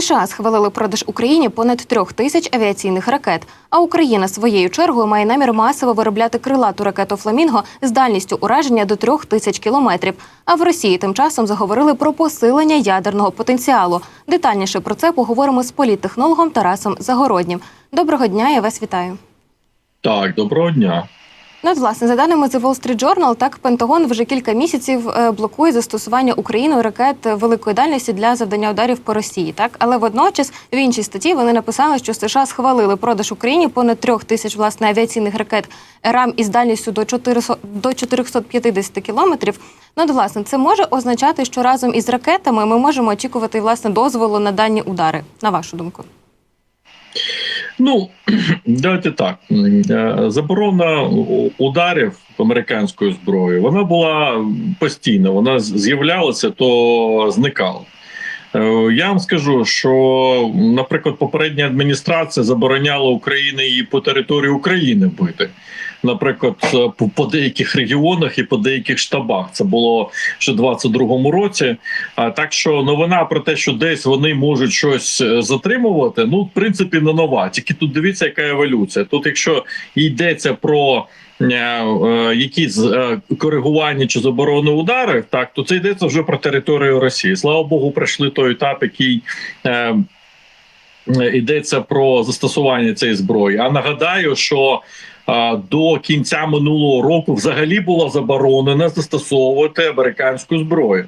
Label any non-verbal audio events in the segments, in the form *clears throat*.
США схвалили продаж Україні понад трьох тисяч авіаційних ракет. А Україна своєю чергою має намір масово виробляти крилату ракету Фламінго з дальністю ураження до трьох тисяч кілометрів. А в Росії тим часом заговорили про посилення ядерного потенціалу. Детальніше про це поговоримо з політтехнологом Тарасом Загороднім. Доброго дня, я вас вітаю. Так, доброго дня. Ну, от, власне, за даними The Wall Street Journal, так Пентагон вже кілька місяців е, блокує застосування Україною ракет великої дальності для завдання ударів по Росії. Так, але водночас в іншій статті вони написали, що США схвалили продаж Україні понад трьох тисяч власне авіаційних ракет РАМ із дальністю до 400, до 450 кілометрів. Ну, от, власне, це може означати, що разом із ракетами ми можемо очікувати власне дозволу на дані удари. На вашу думку? Ну *clears throat* давайте так. Е, Заборона ударів американською зброєю вона була постійна. Вона з'являлася, то зникала. Е, Я вам скажу, що, наприклад, попередня адміністрація забороняла Україні її по території України бити. Наприклад, е, по- деяких регіонах і по деяких штабах це було ще в 22-му році. Так що новина про те, що десь вони можуть щось е, затримувати, ну в принципі не нова. Тільки тут дивіться, яка еволюція. Тут, якщо йдеться про якісь е, коригування чи заборони ударів, так то це йдеться вже про територію Росії. Слава Богу, пройшли той етап, який. Е, Йдеться про застосування цієї зброї. А нагадаю, що до кінця минулого року взагалі було заборонено застосовувати американську зброю.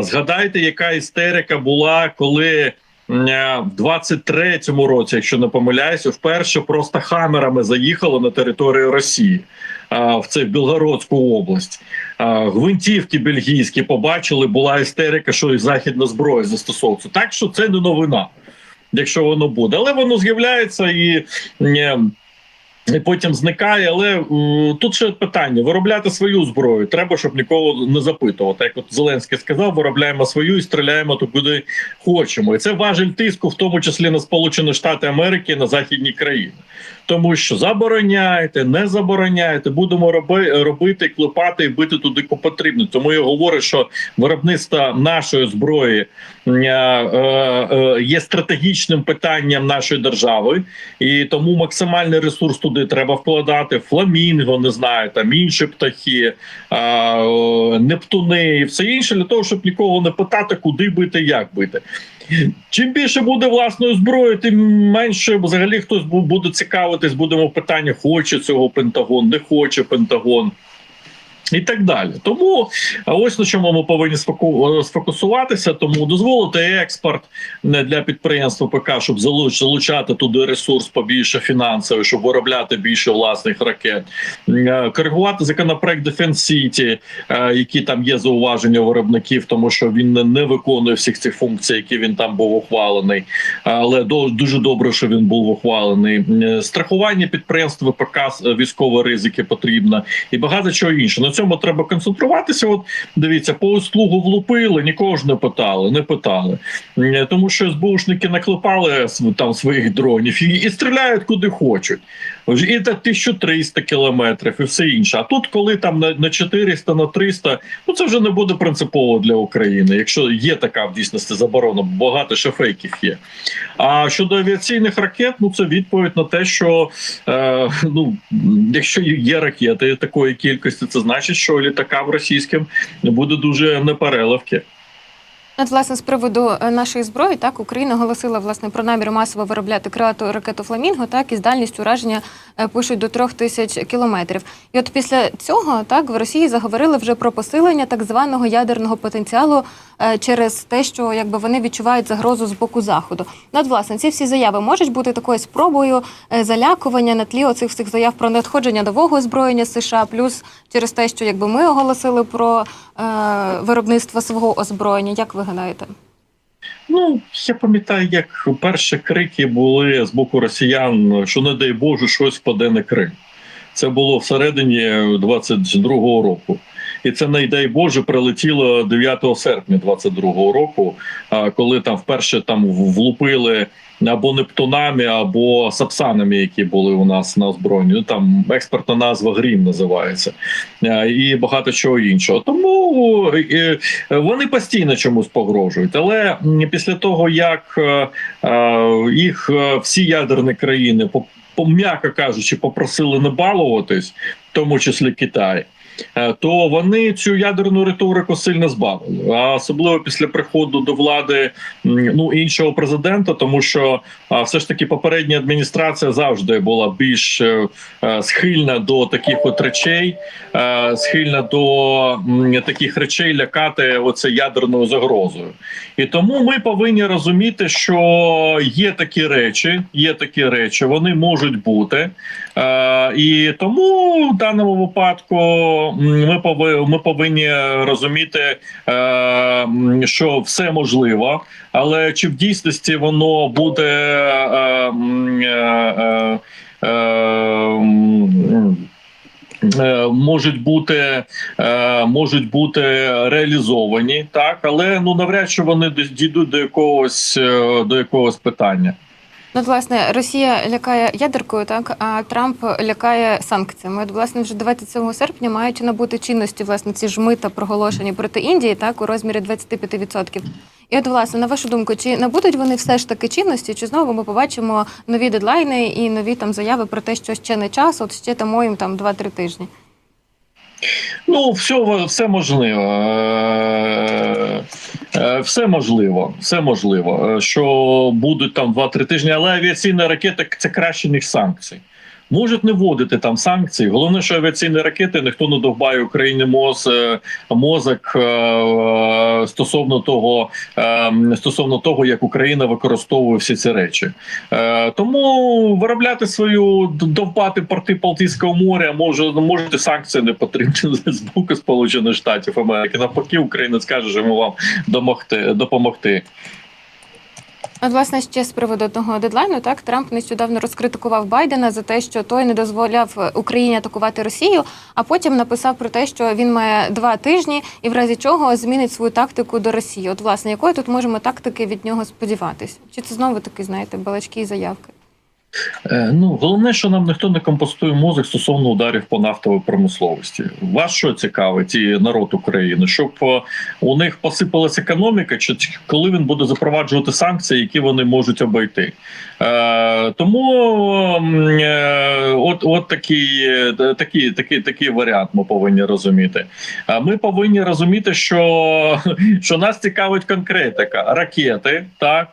Згадайте, яка істерика була, коли е, в 23-му році, якщо не помиляюся, вперше просто хамерами заїхало на територію Росії. В це в Білгородську область гвинтівки бельгійські побачили, була істерика, що і західна зброя застосовується. Так що це не новина, якщо воно буде, але воно з'являється і. Е, і потім зникає, але м, тут ще питання: виробляти свою зброю. Треба, щоб нікого не запитувати. Як от Зеленський сказав, виробляємо свою і стріляємо то куди хочемо. І це важель тиску, в тому числі на Сполучені Штати Америки, на західні країни. Тому що забороняєте, не забороняєте, будемо роби, робити, клепати і бити туди, потрібно. Тому я говорю, що виробництво нашої зброї е, е, е, є стратегічним питанням нашої держави, і тому максимальний ресурс туди треба вкладати. Фламінго, не знаю, там інші птахи, е, е, нептуни і все інше для того, щоб нікого не питати, куди бити, як бити. Чим більше буде власної зброї, тим менше взагалі хтось бу- буде цікавитись, будемо питання, хоче цього Пентагон, не хоче Пентагон. І так далі. Тому ось на чому ми повинні сфоку- сфокусуватися. Тому дозволити експорт не для підприємства ПК, щоб залуч- залучати туди ресурс побільше фінансовий, щоб виробляти більше власних ракет, Е, коригувати законопроект Defense City, е, які там є зауваження виробників, тому що він не- виконує всіх цих функцій, які він там був ухвалений. Але дуже добре, що він був ухвалений. Е, Страхування підприємств ВПК з- військової ризики потрібно і багато чого іншого. Цьому треба концентруватися. От дивіться, по услугу влупили, нікого ж не питали, не питали. Тому що СБУшники наклепали там своїх дронів і, і стріляють куди хочуть. І до 1300 кілометрів, і все інше. А тут, коли там на, на 400, на 300, ну це вже не буде принципово для України. Якщо є така в дійсності заборона, багато ще фейків є. А щодо авіаційних ракет, ну це відповідь на те, що е, ну якщо є ракети такої кількості, це значить, що літакам російським буде дуже непереливки. От, власне, з приводу е, нашої зброї, так Україна оголосила власне про намір масово виробляти крилату ракету Фламінго, так із дальністю ураження е, пишуть до трьох тисяч кілометрів. І от після цього так в Росії заговорили вже про посилення так званого ядерного потенціалу е, через те, що якби вони відчувають загрозу з боку заходу. Ну, от, власне, ці всі заяви можуть бути такою спробою залякування на тлі оцих всіх заяв про надходження нового озброєння з США, плюс через те, що якби ми оголосили про е, виробництво свого озброєння. Як ви гадаєте? Ну я пам'ятаю, як перші крики були з боку росіян, що не дай Боже, щось впаде на Крим. Це було всередині 22-го року. і це не дай Боже прилетіло 9 серпня 22-го року, коли там вперше там влупили або нептунами, або сапсанами, які були у нас на озброєнні. Ну, Там експертна назва Грім називається, і багато чого іншого. Тому е, вони постійно чомусь погрожують. Але після того, як е, е, їх е, всі ядерні країни по- м'яко кажучи, попросили не балуватись, в тому числі Китай. Е, То вони цю ядерну риторику сильно збавили, а особливо після приходу до влади ну іншого президента, тому що все ж таки попередня адміністрація завжди була більш е, е, схильна до таких от речей, схильна до таких речей лякати оце ядерною загрозою. І тому ми повинні розуміти, що є такі речі, є такі речі, вони можуть бути. І тому в даному випадку ми повинні, ми повинні розуміти, е, що все можливо, але чи в дійсності воно буде. Е, е, Можуть бути можуть бути реалізовані так, але ну навряд чи вони дійдуть до якогось до якогось питання. Ну, от, власне, Росія лякає ядеркою, так а Трамп лякає санкціями. От, власне, вже 27 серпня мають набути чинності власне ці ж мита проголошені проти Індії, так у розмірі 25%. І от, власне, на вашу думку, чи набудуть вони все ж таки чинності, чи знову ми побачимо нові дедлайни і нові там заяви про те, що ще не час, от ще там моїм там 2-3 тижні. Ну, все, все можливо. Е, Все можливо, все можливо, е, що будуть там 2-3 тижні, але авіаційна ракета це краще ніж санкції. Можуть не вводити там санкції. Головне, що авіаційні ракети ніхто не довбає Україні моз, е, мозок е, е, стосовно того, стосовно того, як Україна використовує всі ці речі. Тому виробляти свою довбати порти Балтійського моря може можете санкції не потрібні з боку Сполучених Штатів Америки. Навпаки, Україна скаже, що ми вам допомогти. От, власне, ще з приводу одного дедлайну, так Трамп нещодавно розкритикував Байдена за те, що той не дозволяв Україні атакувати Росію, а потім написав про те, що він має два тижні і в разі чого змінить свою тактику до Росії. От, власне, якої тут можемо тактики від нього сподіватись? Чи це знову таки, знаєте, балачки і заявки? Е, Ну головне, що нам ніхто не компостує мозок стосовно ударів по нафтовій промисловості. Вас що цікавить і народ України, щоб е, у них посипалася економіка, чи коли він буде запроваджувати санкції, які вони можуть обійти? Е, тому е, от, от такий, е, такий, такий, такий варіант ми повинні розуміти. Ми повинні розуміти, що, *laughs* що нас цікавить конкретика, ракети, так.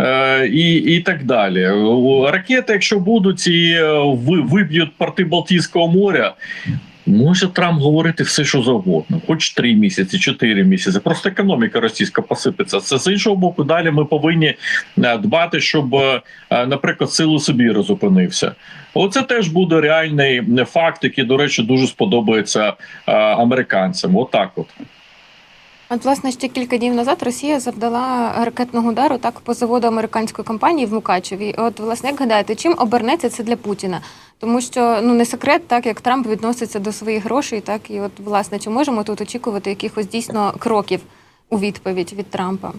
Е, і, і так далі. Ракети, якщо будуть і е, ви, виб'ють порти Балтійського моря. Може Трамп говорити все, що завгодно, хоч три місяці, чотири місяці. Просто економіка російська посипеться. Це з іншого боку. Далі ми повинні е, дбати, щоб, наприклад, силу Сибіру зупинився. Оце теж буде реальний факт, який, до речі, дуже сподобається американцям. Отак, от. От, власне, ще кілька днів назад Росія завдала ракетного удару так по заводу американської компанії в Мукачеві. От, власне, як гадаєте, чим обернеться це для Путіна? Тому що ну не секрет, так як Трамп відноситься до своїх грошей, так і от власне, чи можемо тут очікувати якихось дійсно кроків у відповідь від Трампа?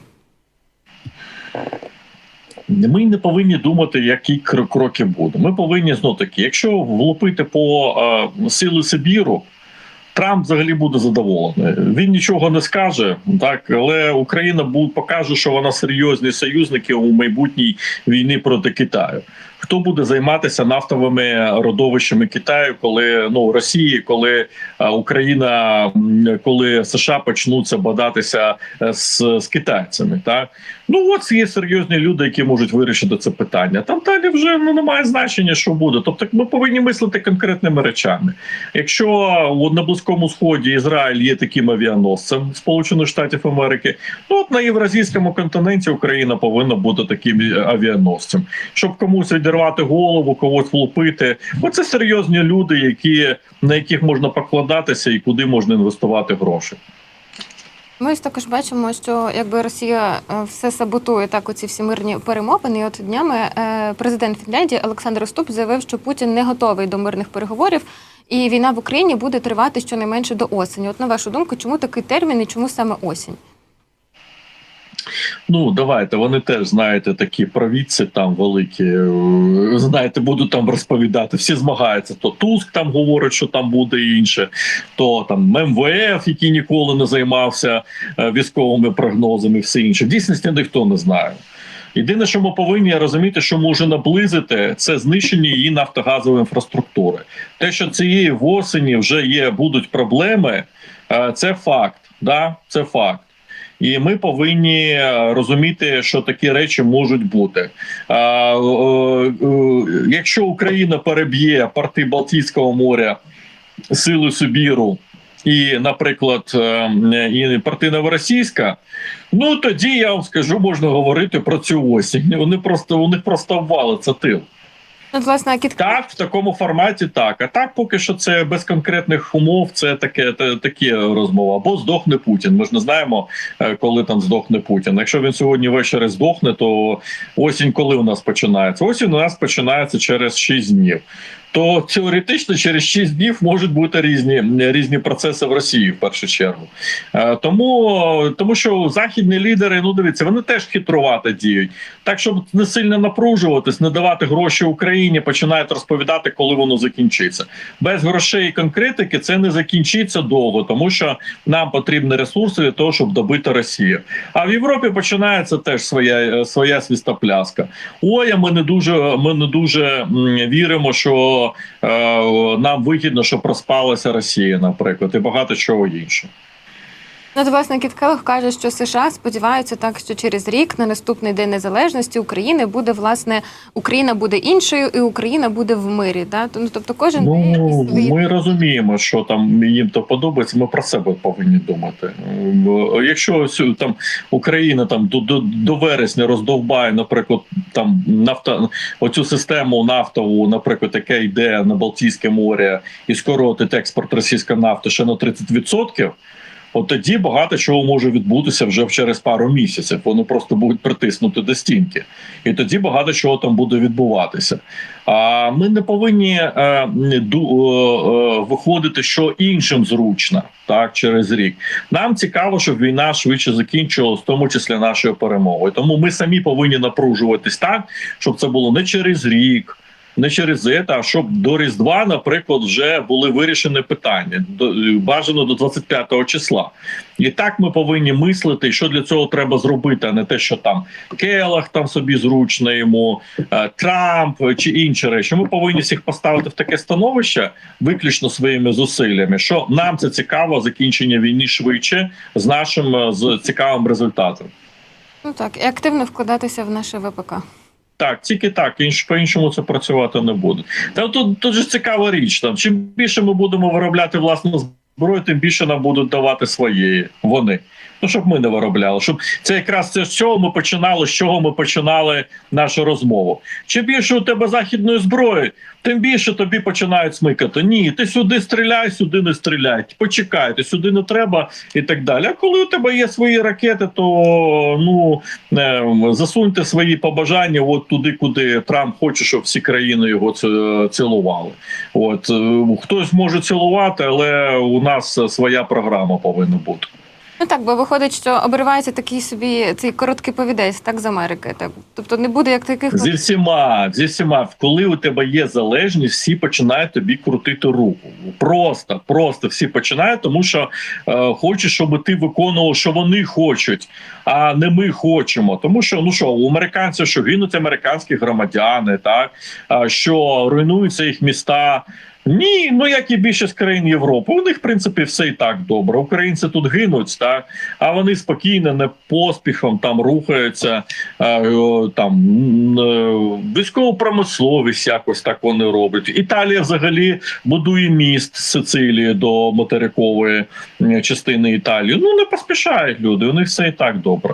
Ми не повинні думати, які кр- кроки будуть. Ми повинні знов таки, якщо влупити по е, сили Сибіру, Трамп взагалі буде задоволений. Він нічого не скаже, так але Україна покаже, що вона серйозні союзники у майбутній війні проти Китаю. Хто буде займатися нафтовими родовищами Китаю, коли ну Росії, коли е, Україна, коли США почнуться бадатися е, з, з китайцями, так ну от є серйозні люди, які можуть вирішити це питання. Там далі вже ну немає значення, що буде. Тобто, ми повинні мислити конкретними речами. Якщо на близькому сході Ізраїль є таким авіаносцем Сполучених Штатів Америки, ну от на євразійському континенті Україна повинна бути таким е, авіаносцем, щоб комусь відірвати голову, когось влупити. Оце серйозні люди, які на яких можна покладатися і куди можна інвестувати гроші. Ми також бачимо, що якби Росія е, все саботує так, оці всі мирні перемовини. І от днями е, президент Фінляндії Олександр Ступ заявив, що Путін не готовий до мирних переговорів. і війна в Україні буде тривати щонайменше до осені. От на вашу думку, чому такий термін і чому саме осінь? Ну, давайте, вони теж, знаєте, такі провідці там великі. е, Знаєте, будуть там розповідати. Всі змагаються. То Туск там говорить, що там буде інше, то там МВФ, який ніколи не займався е, військовими прогнозами, все інше. В дійсності ніхто не знає. Єдине, що ми повинні розуміти, що може наблизити, це знищення її нафтогазової інфраструктури. Те, що цієї восені вже є, будуть проблеми, е, це факт. Да? Це факт. І ми повинні е, розуміти, що такі речі можуть бути. Якщо Україна переб'є порти Балтійського моря сили Сибіру і, наприклад, е, і порти Новоросійська, ну тоді я вам скажу, можна говорити про цю осінь. Вони просто них просто ввалиться тил. Власне. Так, в такому форматі так. А так, поки що це без конкретних умов, це таке та- такі розмова. Або здохне Путін. Ми ж не знаємо, е, коли там здохне Путін. Якщо він сьогодні ввечері здохне, то осінь коли у нас починається? Осінь у нас починається через 6 днів. То теоретично через 6 днів можуть бути різні різні процеси в Росії в першу чергу. Е, Тому, тому що західні лідери, ну дивіться, вони теж хитрувато діють. Так, щоб не сильно напружуватись, не давати гроші Україні, починають розповідати, коли воно закінчиться. Без грошей і конкретики це не закінчиться довго, тому що нам потрібні ресурси для того, щоб добити Росію. А в Європі починається теж своя своя свістопляска. Ой, а ми не дуже ми не дуже віримо, що е, нам вигідно, щоб проспалася Росія, наприклад, і багато чого іншого. От, власне, Кіт каже, що США сподіваються так, що через рік на наступний день незалежності України буде власне Україна буде іншою, і Україна буде в мирі. Да? Ну, тобто, кожен Ну, свої ми розуміємо, що там їм то подобається. Ми про себе повинні думати. Якщо там Україна там до, до, до вересня роздовбає, наприклад, там нафта оцю систему нафтову, наприклад, яка йде на Балтійське море, і скоротить експорт російської нафти ще на 30%, От тоді багато чого може відбутися вже через пару місяців. Вони просто будуть притиснути до стінки, і тоді багато чого там буде відбуватися. А ми не повинні е, е, е, виходити, що іншим зручно так через рік. Нам цікаво, щоб війна швидше закінчилась, в тому числі нашою перемогою. Тому ми самі повинні напружуватись так, щоб це було не через рік. Не через це, а щоб до Різдва, наприклад, вже були вирішені питання до бажано до 25 числа. І так ми повинні мислити, що для цього треба зробити, а не те, що там Келах там собі зручно йому, е, Трамп чи інші речі. Ми повинні всіх поставити в таке становище виключно своїми зусиллями. Що нам це цікаво, закінчення війни швидше з нашим е, з цікавим результатом. ну так і активно вкладатися в наше ВПК. Так, тільки так, інш по іншому це працювати не буде. Та тут, тут же цікава річ. Там чим більше ми будемо виробляти власну зброю, тим більше нам будуть давати своєї вони. Ну щоб ми не виробляли. Щоб це якраз це з чого ми починали, з чого ми починали нашу розмову. Чим більше у тебе західної зброї, тим більше тобі починають смикати. Ні, ти сюди стріляй, сюди не стріляй. Почекай, ти сюди не треба і так далі. А коли у тебе є свої ракети, то ну е, засуньте свої побажання от туди, куди Трамп хоче, щоб всі країни його цілували. От е, хтось може цілувати, але у нас своя програма повинна бути. Ну так, бо виходить, що обривається такий собі цей короткий повідець, так з Америки. Так, тобто не буде як таких Зі всіма, зі всіма, коли у тебе є залежність, всі починають тобі крутити руку. Просто, просто всі починають, тому що е, хочуть, щоб ти виконував, що вони хочуть, а не ми хочемо. Тому що ну що у американців, що гинуть американські громадяни, так а, що руйнуються їх міста. Ні, ну як і більшість країн Європи, у них в принципі все і так добре. Українці тут гинуть, так а вони спокійно, не поспіхом там рухаються. Там е, військову промисловість якось так вони роблять. Італія взагалі будує міст з Сицилії до материкової частини Італії. Ну не поспішають люди. У них все і так добре.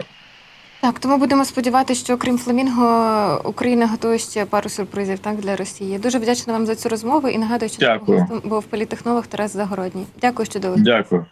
Так, тому будемо сподіватися, що крім фламінго, Україна готує ще пару сюрпризів так для Росії. Дуже вдячна вам за цю розмову і нагадую, що Дякую. був політехнолог Тарас Загородній. Дякую, що долучилися. Дякую.